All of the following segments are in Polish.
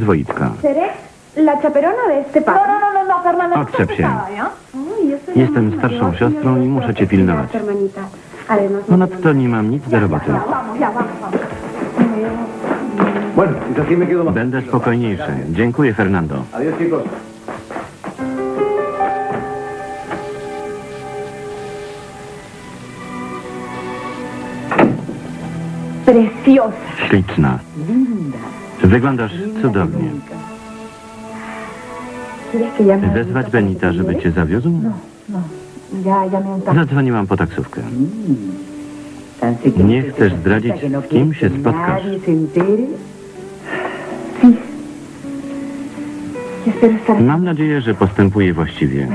Zwoitka. ¿Seré la chaperona de este No, no, no, no, no, Fernanda, no Odczep się. Jestem starszą siostrą no i muszę cię pilnować. Además, no Ponadto nie mam nic do roboty. Ya, vamos, ya, vamos, vamos. Bueno, quizás así me quedo más. Będę spokojniejszy. Dziękuję, Fernando. Adiós, chicos. preciosa. Śliczna. Wyglądasz cudownie. Wezwać Benita, żeby cię zawiózł? Ya, ya me han Zadzwoniłam po taksówkę. Nie chcesz zdradzić, z kim się spotkasz? Mam nadzieję, że postępuję właściwie.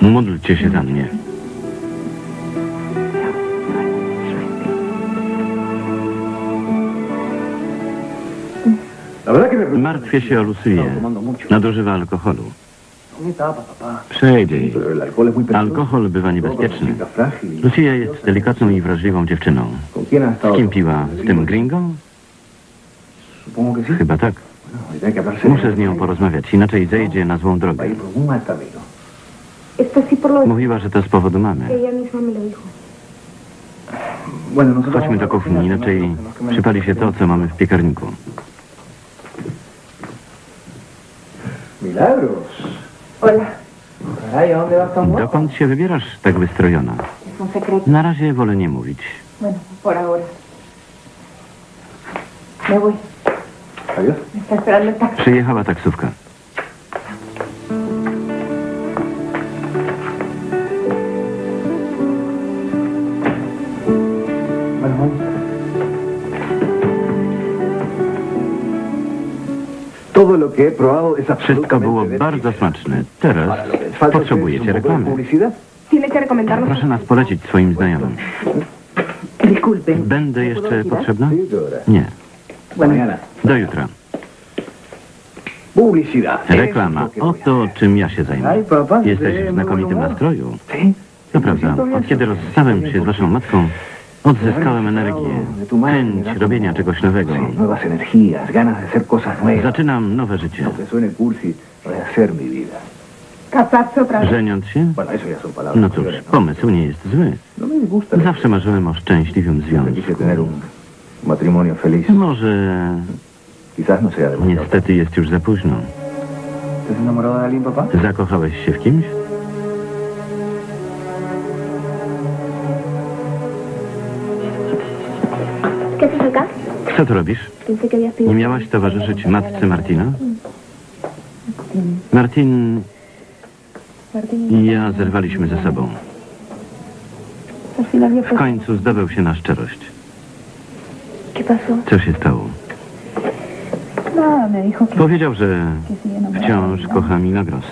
Módlcie się za mnie. Martwię się o Lucyję. Nadużywa alkoholu. Przejdzie jej. Alkohol bywa niebezpieczny. Lucia jest delikatną i wrażliwą dziewczyną. ¿Con quién has Z kim piła? Z tym gringo? Chyba tak. Muszę z nią porozmawiać, inaczej zejdzie na złą drogę. Mówiła, że to z powodu mamy. Chodźmy do kuchni, inaczej przypali się to, co mamy w piekarniku. Milagros. Hola. Caray, ¿a dónde vas tan? Dokąd się wybierasz tak wystrojona? Es un secreto. Na razie wolę nie mówić. Bueno, por ahora. Me voy. Adiós. Me está esperando el taxi. Przyjechała taksówka. Wszystko było bardzo smaczne. Teraz potrzebujecie reklamy. Proszę nas polecić swoim znajomym. Będę jeszcze potrzebna? Nie. Do jutra. Publicidad. Reklama. Oto czym ja się zajmę. Jesteś w znakomitym nastroju. To prawda. Od kiedy rozstałem się z waszą matką, odzyskałem energię, chęć robienia czegoś nowego. Zaczynam nowe życie. Żeniąc się? No cóż, ¿no? pomysł nie jest zły. No. Zawsze marzyłem o szczęśliwym związku. Może no niestety jest już za późno. Zakochałeś się w kimś? Co tu robisz? Nie miałaś towarzyszyć matce Martina? Martin i ja zerwaliśmy ze sobą. W końcu zdobył się na szczerość. Co się stało? Powiedział, że wciąż kocha Milagros.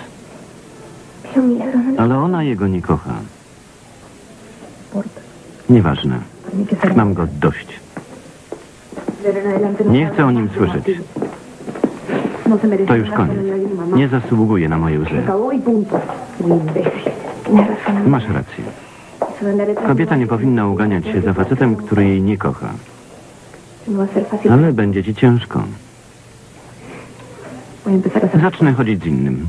Ale ona jego nie kocha. Nieważne. Mam go dość. Nie chcę o nim słyszeć. To już koniec. Nie zasługuje na moje łzy. Masz rację. Kobieta nie powinna uganiać się za facetem, który jej nie kocha. Ale będzie ci ciężko. Zacznę chodzić z innym.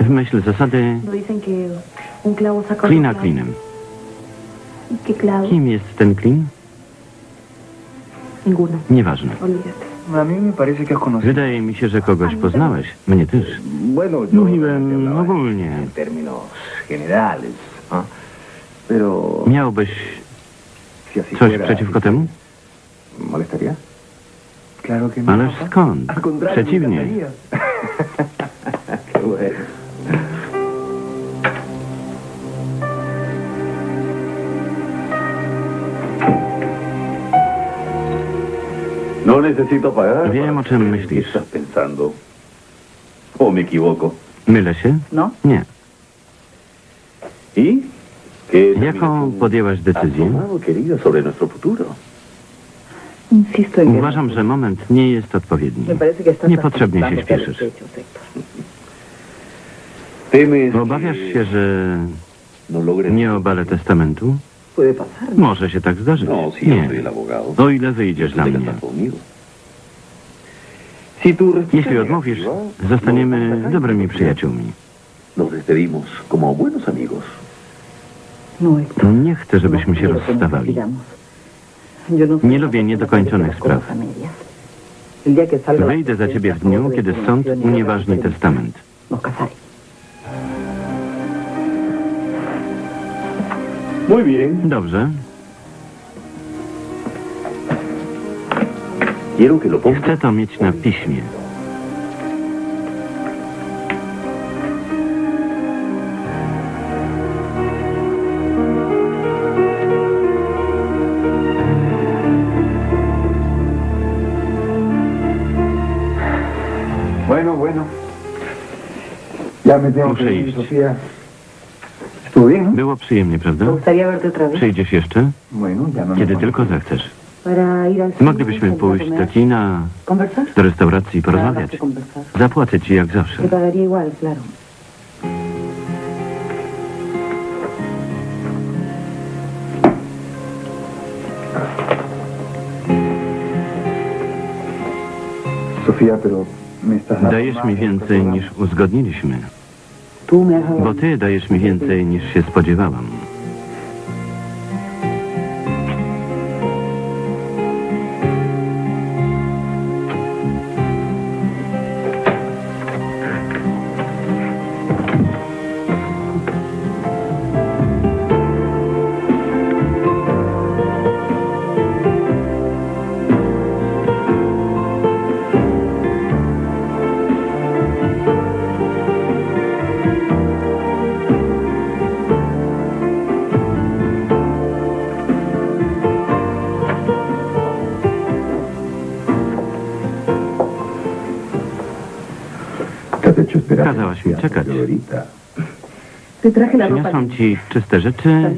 W myśl zasady klina klinem. Kim jest ten klin? Has conocido. Wydaje mi się, że kogoś poznałeś. Mnie też. Mówiłem hablaba ogólnie. ¿ah? Miałbyś coś przeciwko temu? No. Ależ skąd? Przeciwnie. necesito pagar. Wiem, o czym myślisz. estás pensando? ¿O me equivoco? Mylę się? No. Nie. ¿Y? ¿Qué Jaką podjęłaś decyzję? tomado, querido, sobre nuestro futuro? Insisto en que... Uważam, że moment nie jest odpowiedni. Niepotrzebnie się śpieszysz. hechos, Héctor. ¿Temes Obawiasz que się, że no nie obalę testamentu? Może się tak zdarzyć. No, Nie. O ile wyjdziesz za te mnie. Jeśli odmówisz, zostaniemy dobrymi przyjaciółmi. No. Nie chcę, żebyśmy No się nos rozstawali. no Nie lubię niedokończonych spraw. Wyjdę za ciebie w dniu, kiedy sąd y unieważni de testament. Dobrze. Chcę to mieć na piśmie. Muszę iść. Było przyjemnie, prawda? Przyjdziesz jeszcze? No Kiedy tylko zechcesz. Moglibyśmy pójść do kina, do restauracji i porozmawiać. Zapłacę ci jak zawsze. Dajesz mi więcej niż uzgodniliśmy. Bo ty dajesz mi więcej niż się spodziewałam. Kazałaś mi czekać. Przyniosłam ci czyste rzeczy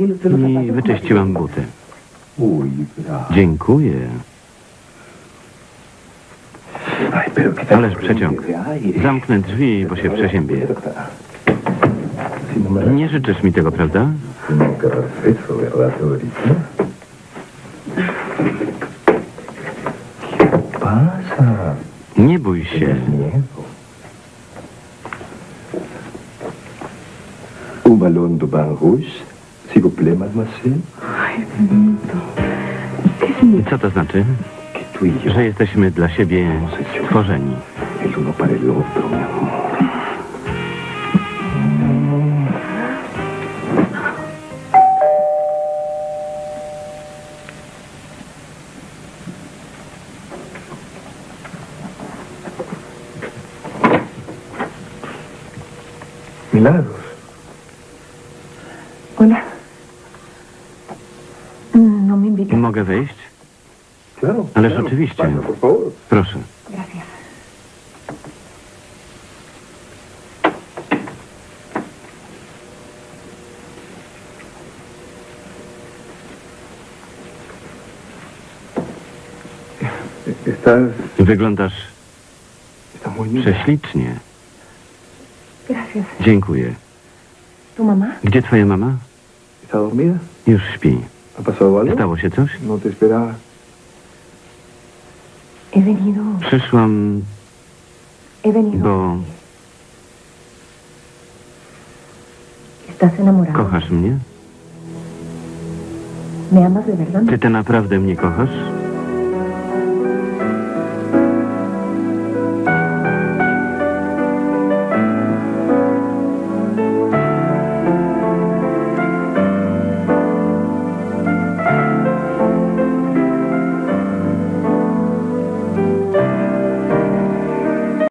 i wyczyściłam buty. Dziękuję. Tal Ależ przeciąg. Zamknę drzwi, bo się przeziębię. Nie życzysz mi tego, prawda? Nie bój się. Ballon de bain rouge, s'il vous plaît, mademoiselle. Co to znaczy? Że jesteśmy dla siebie stworzeni. el uno para el otro, mi amor. Milagros. Hola. Mm, No me invitas. Mogę wejść? Claro. Ależ claro. oczywiście. Pasa, por favor. Proszę. Gracias. Wyglądasz prześlicznie. Gracias. Dziękuję. ¿Tu mamá? Gdzie twoja mama? ¿Está dormida? Już śpi. ¿Ha pasado algo? Stało się coś? No te esperaba. He venido... Przyszłam, He venido... bo ¿Estás enamorado? kochasz mnie? ¿Me amas de verdad? Czy ty naprawdę mnie kochasz?